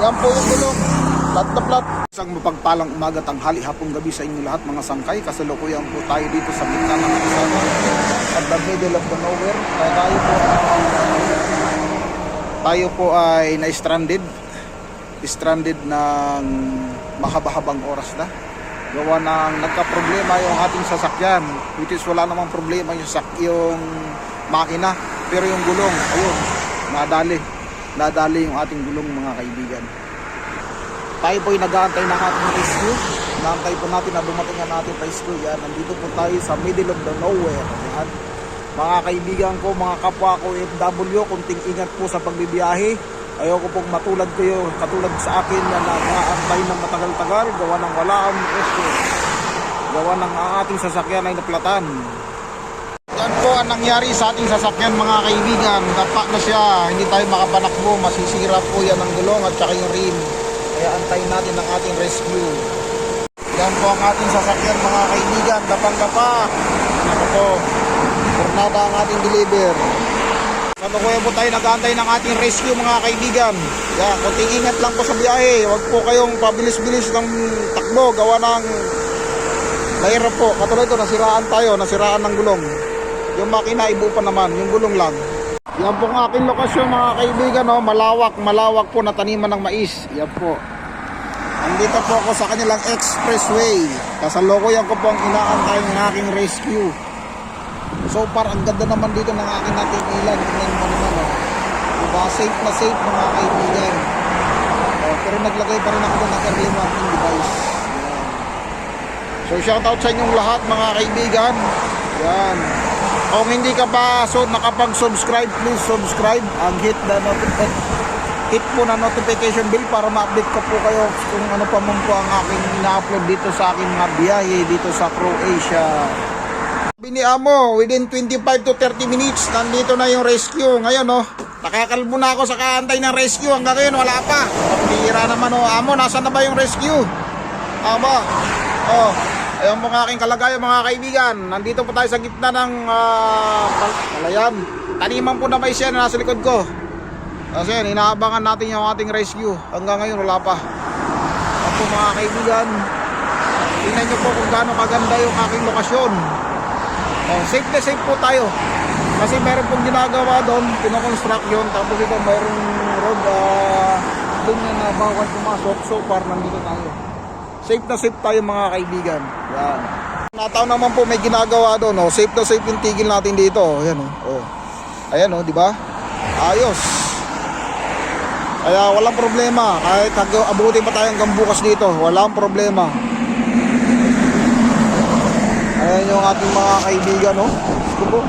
Yan po yung gulong. Plat na plat. Isang mapagpalang umaga, tanghali, hapong gabi sa inyo lahat mga sangkay. Kasalukuyan po tayo dito sa gitna ng kasama. At the middle of the nowhere. Kaya tayo po, tayo po ay na-stranded. Stranded ng mahaba-habang oras na. Gawa ng nagka-problema yung ating sasakyan. Which is wala namang problema yung, sak yung makina. Pero yung gulong, ayun, nadali. Nadali yung ating gulong mga kaibigan. Tayo po ay nag-aantay ng ating rescue. Naantay po natin na dumating ang ating rescue. Yan, nandito po tayo sa middle of the nowhere. Yan. Mga kaibigan ko, mga kapwa ko FW, kunting ingat po sa pagbibiyahe. Ayoko pong matulad kayo, katulad sa akin na nag-aantay ng matagal-tagal, gawa ng wala ang rescue. Gawa ng ang ating sasakyan ay naplatan. Yan po ang nangyari sa ating sasakyan mga kaibigan. Dapa na siya, hindi tayo makapanakbo, masisira po yan ang gulong at saka yung rim. Kaya antayin natin ang ating rescue. Yan po ang ating sasakyan mga kaibigan, dapang-dapa. Ano po, Tornada ang ating deliver. Ano kuya po tayo nag-aantay ng ating rescue mga kaibigan. Yan, kunting ingat lang po sa biyahe. Huwag po kayong pabilis-bilis ng takbo. Gawa ng mahirap po. Katulad ito, nasiraan tayo, nasiraan ng gulong. Yung makina, ibu pa naman, yung gulong lang. Yan po ang aking lokasyon mga kaibigan, no? malawak, malawak po na taniman ng mais. Yan po. Andito po ako sa kanilang expressway. Kasalukuyan ko po ang inaantay ng aking rescue. So far, ang ganda naman dito ng aking nating ilan. Tingnan mo naman, oh. Diba? Safe na safe mga kaibigan. Oh, pero naglagay pa rin ako ng early warning device. Yan. So shout out sa inyong lahat mga kaibigan. Yan. Kung hindi ka pa so nakapag-subscribe, please subscribe and hit the notification hit po na notification bell para ma-update ko po kayo kung ano pa man po ang aking ina-upload dito sa aking mga biyahe dito sa Croatia. Sabi ni Amo, within 25 to 30 minutes, nandito na yung rescue. Ngayon, no, nakakalbo na ako sa kaantay ng rescue. Hanggang ngayon, wala pa. Pambihira naman, oh. Amo, nasaan na ba yung rescue? Amo, oh, ayun ang aking kalagayan, mga kaibigan. Nandito po tayo sa gitna ng uh, palayan. Taniman po na may siya na nasa likod ko. Kasi yan, inaabangan natin yung ating rescue. Hanggang ngayon, wala pa. Po, mga kaibigan, tingnan nyo po kung gaano kaganda yung aking lokasyon. Oh, safe na safe po tayo. Kasi meron pong ginagawa doon, pinoconstruct yun. Tapos ito mayroong road uh, doon na bawal pumasok. So far, nandito tayo. Safe na safe tayo mga kaibigan. Yan. Nataon naman po may ginagawa doon. Oh. Safe na safe yung tigil natin dito. Oh. Ayan oh. oh. Ayan oh, di ba? Ayos. Kaya walang problema. Kahit abutin pa tayo hanggang bukas dito. Walang problema. Ayan yung ating mga kaibigan, no? Gusto po.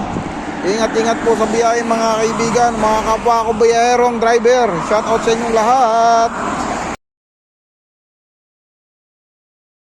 Ingat-ingat po sa biyahe mga kaibigan, mga kapwa ko biyaherong driver. Shout out sa inyong lahat.